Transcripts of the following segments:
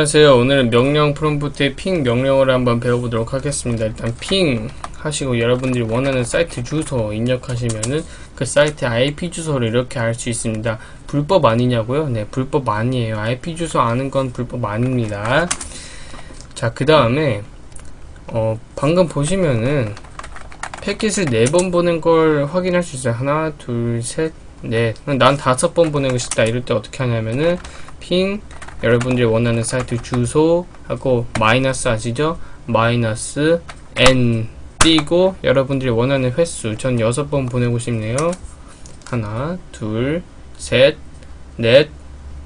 안녕하세요. 오늘은 명령 프롬프트의 핑 명령어를 한번 배워보도록 하겠습니다. 일단 핑 하시고 여러분들이 원하는 사이트 주소 입력하시면은 그 사이트의 IP 주소를 이렇게 알 수 있습니다. 불법 아니냐고요? 네, 불법 아니에요. IP 주소 아는 건 불법 아닙니다. 자, 그 다음에 어, 방금 보시면은 패킷을 4번 보낸 걸 확인할 수 있어요. 하나, 둘, 셋, 넷. 난 다섯 번 보내고 싶다. 이럴 때 어떻게 하냐면은 핑 여러분들이 원하는 사이트 주소 하고 마이너스 아시죠? 마이너스 n 띄고 여러분들이 원하는 횟수 전 여섯 번 보내고 싶네요. 하나, 둘, 셋, 넷,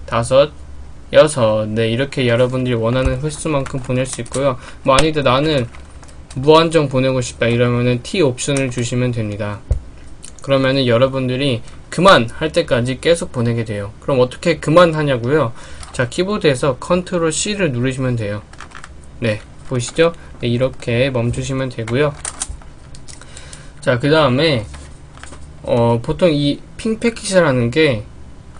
다섯, 여섯. 네, 이렇게 여러분들이 원하는 횟수만큼 보낼 수 있고요. 뭐 아니다 나는 무한정 보내고 싶다 이러면은 T 옵션을 주시면 됩니다. 그러면은 여러분들이 그만 할 때까지 계속 보내게 돼요. 그럼 어떻게 그만 하냐고요? 자, 키보드에서 컨트롤 C를 누르시면 돼요. 네, 보이시죠? 네, 이렇게 멈추시면 되고요. 자, 그 다음에 어, 보통 이 핑 패킷이라는 게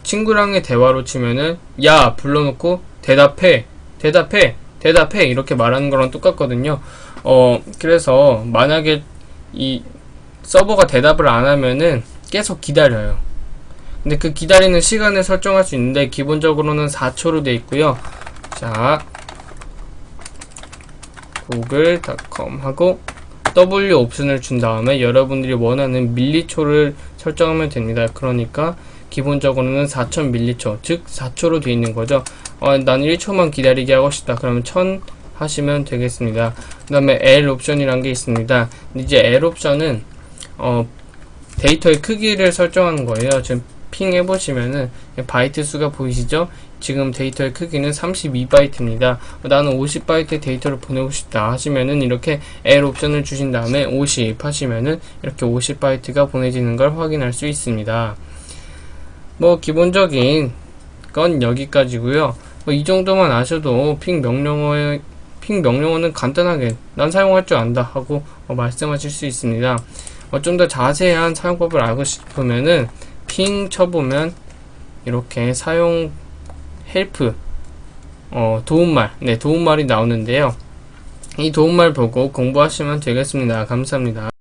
친구랑의 대화로 치면은 야 불러놓고 대답해 대답해 대답해 이렇게 말하는 거랑 똑같거든요. 어, 그래서 만약에 이 서버가 대답을 안 하면은 계속 기다려요. 근데 그 기다리는 시간을 설정할 수 있는데 기본적으로는 4초로 되어 있고요. 자, google.com 하고 W 옵션을 준 다음에 여러분들이 원하는 밀리초를 설정하면 됩니다. 그러니까 기본적으로는 4000 밀리초, 즉 4초로 되어 있는 거죠. 어, 난 1초만 기다리게 하고 싶다. 그러면 1000 하시면 되겠습니다. 그 다음에 L 옵션이란 게 있습니다. 이제 L 옵션은 어, 데이터의 크기를 설정하는 거예요. 지금 핑 해보시면은 바이트 수가 보이시죠? 지금 데이터의 크기는 32바이트입니다. 나는 50바이트 데이터를 보내고 싶다 하시면은 이렇게 L 옵션을 주신 다음에 50 하시면은 이렇게 50바이트가 보내지는 걸 확인할 수 있습니다. 뭐 기본적인 건 여기까지고요. 뭐 이 정도만 아셔도 핑 명령어의 핑 명령어는 간단하게 난 사용할 줄 안다 하고 어, 말씀하실 수 있습니다. 어, 좀더 자세한 사용법을 알고 싶으면은 핑 쳐보면 이렇게 사용 헬프 어, 도움말 네 도움말이 나오는데요. 이 도움말 보고 공부하시면 되겠습니다. 감사합니다.